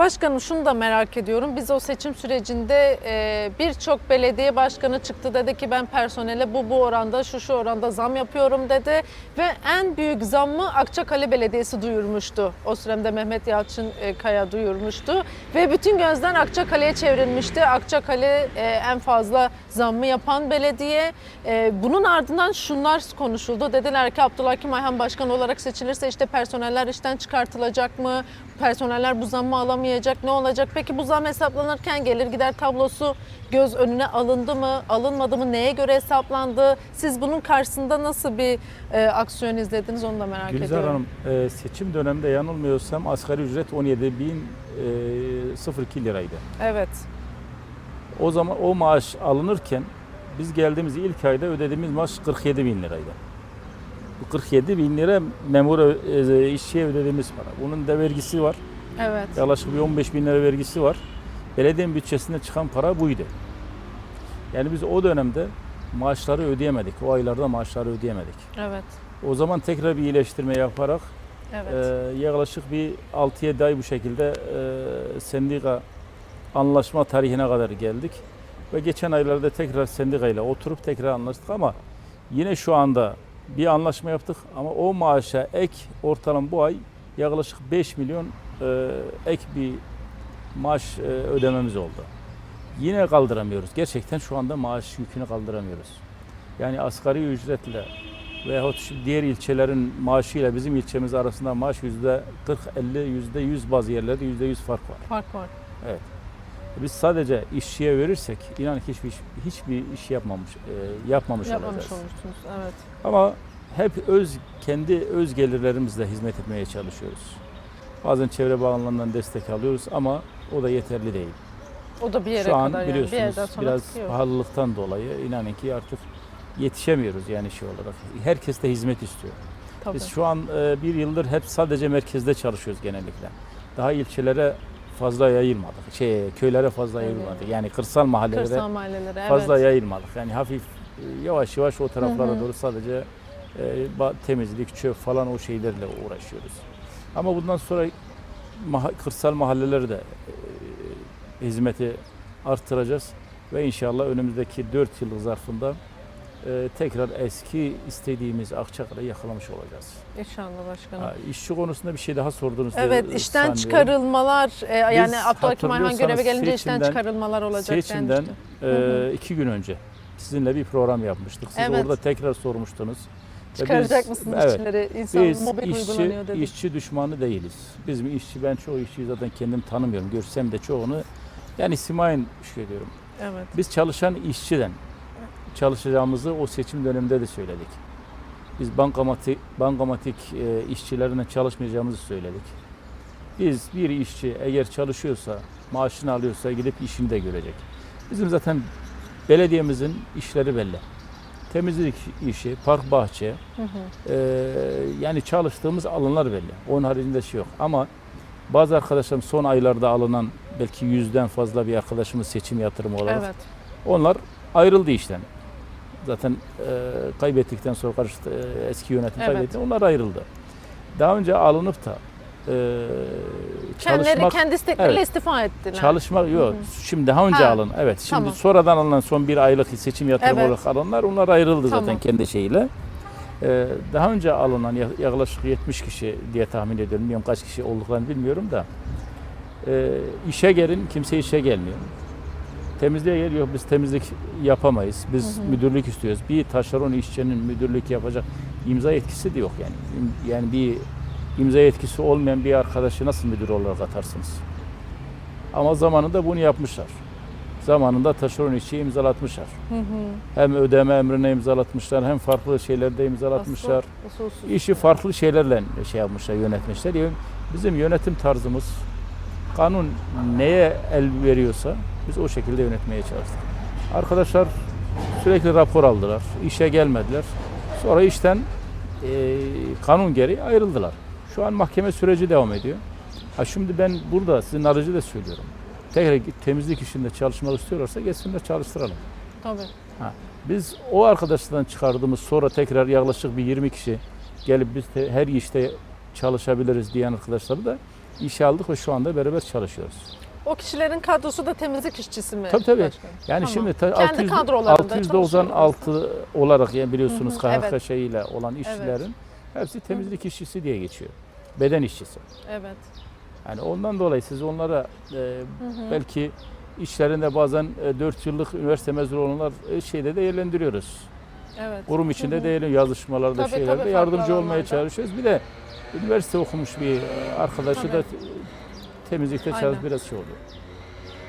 Başkanım şunu da merak ediyorum. Biz o seçim sürecinde e, birçok belediye başkanı çıktı dedi ki ben personele bu bu oranda şu şu oranda zam yapıyorum dedi. Ve en büyük zammı Akçakale Belediyesi duyurmuştu. O süremde Mehmet Yalçın e, Kaya duyurmuştu. Ve bütün gözler Akçakale'ye çevrilmişti. Akçakale e, en fazla zammı yapan belediye. E, bunun ardından şunlar konuşuldu. Dediler ki Abdullah Kim Başkan olarak seçilirse işte personeller işten çıkartılacak mı? Personeller bu zammı alamayacak. Ne olacak? Peki bu zam hesaplanırken gelir gider tablosu göz önüne alındı mı? Alınmadı mı? Neye göre hesaplandı? Siz bunun karşısında nasıl bir e, aksiyon izlediniz onu da merak Gülizar ediyorum. Hanım, e, seçim döneminde yanılmıyorsam asgari ücret 17.002 liraydı. Evet. O zaman o maaş alınırken biz geldiğimiz ilk ayda ödediğimiz maaş 47 bin liraydı. Bu 47 bin lira memur e, işçiye ödediğimiz para. Bunun da vergisi var. Evet. Yaklaşık bir 15 bin lira vergisi var. Belediyenin bütçesinde çıkan para buydu. Yani biz o dönemde maaşları ödeyemedik. O aylarda maaşları ödeyemedik. Evet. O zaman tekrar bir iyileştirme yaparak Evet. Ee, yaklaşık bir 6-7 ay bu şekilde e, sendika anlaşma tarihine kadar geldik. Ve geçen aylarda tekrar sendikayla oturup tekrar anlaştık ama yine şu anda bir anlaşma yaptık ama o maaşa ek ortalama bu ay yaklaşık 5 milyon e, ek bir maaş e, ödememiz oldu. Yine kaldıramıyoruz. Gerçekten şu anda maaş yükünü kaldıramıyoruz. Yani asgari ücretle veyahut diğer ilçelerin maaşıyla bizim ilçemiz arasında maaş yüzde 40-50, yüzde 100 bazı yerlerde yüzde 100 fark var. Fark var. Biz sadece işçiye verirsek inan ki hiçbir, hiçbir iş yapmamış, e, yapmamış, Yapmamış olacağız. olursunuz. Evet. Ama hep öz kendi öz gelirlerimizle hizmet etmeye çalışıyoruz. Bazen çevre bağımlılığından destek alıyoruz ama o da yeterli değil. O da bir yere Şu an kadar yani. Bir biliyorsunuz yerden sonra biraz tıkıyor. pahalılıktan dolayı inanın ki artık yetişemiyoruz yani şey olarak. Herkes de hizmet istiyor. Tabii. Biz şu an e, bir yıldır hep sadece merkezde çalışıyoruz genellikle. Daha ilçelere fazla yayılmadık. Şey, köylere fazla Evet. yayılmadık. Yani kırsal mahallelere Kırsal mahallelere. fazla evet. yayılmadık. Yani hafif e, yavaş yavaş o taraflara Hı hı. doğru sadece temizlik, çöp falan o şeylerle uğraşıyoruz. Ama bundan sonra maha- kırsal mahalleleri de e, hizmeti arttıracağız ve inşallah önümüzdeki 4 yıllık zarfında e, tekrar eski istediğimiz Akçakale'yi yakalamış olacağız. İnşallah başkanım. Ha, işçi konusunda bir şey daha sordunuz. diye Evet işten sanıyorum. çıkarılmalar e, yani Abdülhakim Ayhan göreve gelince işten seçimden- çıkarılmalar olacak Seçimden denmişti. e, iki gün önce sizinle bir program yapmıştık. Siz Evet. orada tekrar sormuştunuz. Çıkaracak biz- mısınız evet, işçileri? İnsan Biz mobbing işçi, uygulanıyor dedi. işçi düşmanı değiliz. Bizim işçi, ben çoğu işçiyi zaten kendim tanımıyorum. Görsem de çoğunu yani simayen şey diyorum. Evet. Biz çalışan işçiden çalışacağımızı o seçim döneminde de söyledik. Biz bankamatik, bankamatik e, işçilerine çalışmayacağımızı söyledik. Biz bir işçi eğer çalışıyorsa, maaşını alıyorsa gidip işini de görecek. Bizim zaten belediyemizin işleri belli. Temizlik işi, park bahçe, Hı hı. ee, yani çalıştığımız alanlar belli. Onun haricinde şey yok. Ama bazı arkadaşlarım son aylarda alınan belki yüzden fazla bir arkadaşımız seçim yatırımı olarak Evet. onlar ayrıldı işten. Zaten e, kaybettikten sonra karıştı, e, eski yönetim Evet. kaybetti. Onlar ayrıldı. Daha önce alınıp da e, Kendileri çalışmak kendi istekleriyle Evet. istifa ettiler. Çalışmak yok. Şimdi daha önce Ha, alın. Evet. Şimdi tamam. sonradan alınan son bir aylık seçim yatırımı Evet. olarak alınlar. Onlar ayrıldı zaten Tamam. kendi şeyiyle. Ee, daha önce alınan ya- yaklaşık 70 kişi diye tahmin ediyorum. Bilmiyorum kaç kişi olduklarını bilmiyorum da. Ee, işe gelin kimse işe gelmiyor. Temizliğe geliyor biz temizlik yapamayız. Biz Hı hı. müdürlük istiyoruz. Bir taşeron işçinin müdürlük yapacak imza yetkisi de yok yani. Yani bir imza yetkisi olmayan bir arkadaşı nasıl müdür olarak atarsınız? Ama zamanında bunu yapmışlar. Zamanında taşeron işçiyi imzalatmışlar. Hı hı. Hem ödeme emrine imzalatmışlar hem farklı şeylerde imzalatmışlar. Asıl. İşi farklı şeylerle şey yapmışlar, yönetmişler. Bizim yönetim tarzımız kanun neye el veriyorsa biz o şekilde yönetmeye çalıştık. Arkadaşlar sürekli rapor aldılar, işe gelmediler. Sonra işten eee, kanun gereği ayrıldılar. Şu an mahkeme süreci devam ediyor. Ha şimdi ben burada sizin aracı da söylüyorum. Tekrar temizlik işinde çalışmak istiyorlarsa geçsinler çalıştıralım. Tabii. Biz o arkadaşlardan çıkardığımız sonra tekrar yaklaşık bir 20 kişi gelip biz de her işte çalışabiliriz diyen arkadaşları da işe aldık ve şu anda beraber çalışıyoruz. O kişilerin kadrosu da temizlik işçisi mi? Tabii tabii. başkanım? Yani Tamam. şimdi Kendi 600, kadrolarında 696 olarak yani biliyorsunuz KHK evet. şeyiyle olan işçilerin hepsi temizlik işçisi diye geçiyor. Beden işçisi. Evet. Yani ondan dolayı siz onlara e, belki işlerinde bazen 4 yıllık üniversite mezunu olanlar e, şeyde değerlendiriyoruz. Evet. Kurum içinde değerli yazışmalarda Tabii, şeylerde tabii, yardımcı olmaya çalışıyoruz. Bir de üniversite okumuş bir e, arkadaşı Tabii. da temizlikte Aynen. çalış biraz şey oluyor.